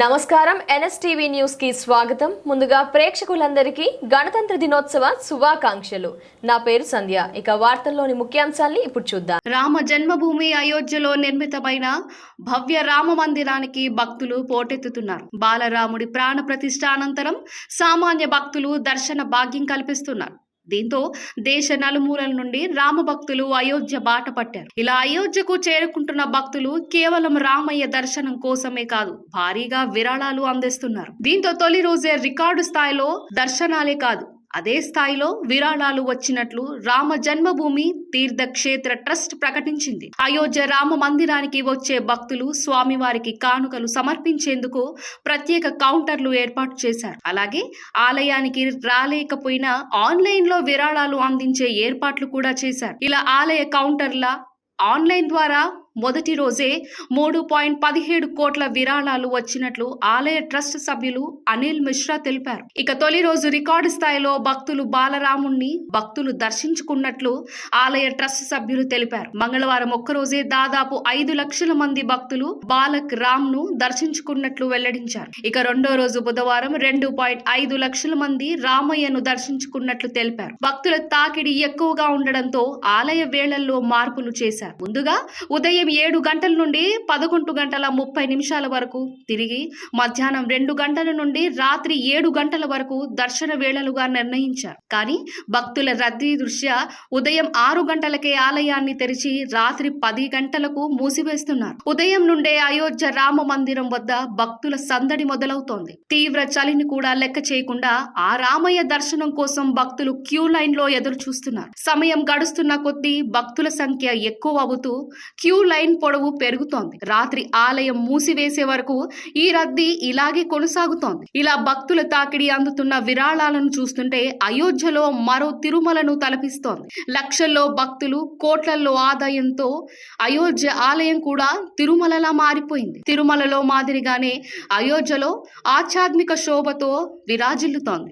నమస్కారం. ఎన్ఎస్టీవీ న్యూస్కి స్వాగతం. ముందుగా ప్రేక్షకులందరికీ గణతంత్ర దినోత్సవ శుభాకాంక్షలు. నా పేరు సంధ్య. ఇక వార్తల్లోని ముఖ్యాంశాల్ని ఇప్పుడు చూద్దాం. రామ జన్మభూమి అయోధ్యలో నిర్మితమైన భవ్య రామ మందిరానికి భక్తులు పోటెత్తుతున్నారు. బాలరాముడి ప్రాణ ప్రతిష్ట అనంతరం సామాన్య భక్తులు దర్శన భాగ్యం కల్పిస్తున్నారు. దీంతో దేశ నలుమూలల నుండి రామ భక్తులు అయోధ్య బాట పట్టారు. ఇలా అయోధ్యకు చేరుకుంటున్న భక్తులు కేవలం రామయ్య దర్శనం కోసమే కాదు భారీగా విరాళాలు అందిస్తున్నారు. దీంతో తొలి రోజే రికార్డు స్థాయిలో దర్శనాలే కాదు అదే స్థాయిలో విరాళాలు వచ్చినట్లు రామ జన్మభూమి తీర్థక్షేత్ర ట్రస్ట్ ప్రకటించింది. అయోధ్య రామ మందిరానికి వచ్చే భక్తులు స్వామివారికి కానుకలు సమర్పించేందుకు ప్రత్యేక కౌంటర్లు ఏర్పాటు చేశారు. అలాగే ఆలయానికి రాలేకపోయినా ఆన్లైన్లో విరాళాలు అందించే ఏర్పాట్లు కూడా చేశారు. ఇలా ఆలయ కౌంటర్ల ఆన్లైన్ ద్వారా మొదటి రోజే మూడు పాయింట్ పదిహేడు కోట్ల విరాళాలు వచ్చినట్లు ఆలయ ట్రస్ట్ సభ్యులు అనిల్ మిశ్రా తెలిపారు. ఇక తొలి రోజు రికార్డు స్థాయిలో భక్తులు బాలరాముణ్ణి భక్తులు దర్శించుకున్నట్లు ఆలయ ట్రస్ట్ సభ్యులు తెలిపారు. మంగళవారం ఒక్కరోజే దాదాపు ఐదు లక్షల మంది భక్తులు బాలక్ రామ్ను దర్శించుకున్నట్లు వెల్లడించారు. ఇక రెండో రోజు బుధవారం రెండు పాయింట్ ఐదు లక్షల మంది రామయ్యను దర్శించుకున్నట్లు తెలిపారు. భక్తుల తాకిడి ఎక్కువగా ఉండడంతో ఆలయ వేళల్లో మార్పులు చేశారు. ముందుగా ఉదయం ఏడు గంటల నుండి పదకొండు గంటల ముప్పై నిమిషాల వరకు తిరిగి మధ్యాహ్నం రెండు గంటల నుండి రాత్రి ఏడు గంటల వరకు దర్శన వేళలుగా నిర్ణయించారు. కానీ భక్తుల రద్దీ దృష్ట్యా ఉదయం ఆరు గంటలకే ఆలయాన్ని తెరిచి రాత్రి పది గంటలకు మూసివేస్తున్నారు. ఉదయం నుండే అయోధ్య రామ మందిరం వద్ద భక్తుల సందడి మొదలవుతోంది. తీవ్ర చలిని కూడా లెక్క చేయకుండా ఆ రామయ్య దర్శనం కోసం భక్తులు క్యూ లైన్లో ఎదురు చూస్తున్నారు సమయం గడుస్తున్న కొద్దీ భక్తుల సంఖ్య ఎక్కువ అవుతూ క్యూ లైన్ పొడవు పెరుగుతోంది. రాత్రి ఆలయం మూసివేసే వరకు ఈ రద్దీ ఇలాగే కొనసాగుతోంది. ఇలా భక్తుల తాకిడి అందుతున్న విరాళాలను చూస్తుంటే అయోధ్యలో మరో తిరుమలను తలపిస్తోంది. లక్షల్లో భక్తులు కోట్లల్లో ఆదాయంతో అయోధ్య ఆలయం కూడా తిరుమలలా మారిపోయింది. తిరుమలలో మాదిరిగానే అయోధ్యలో ఆధ్యాత్మిక శోభతో విరాజిల్లుతోంది.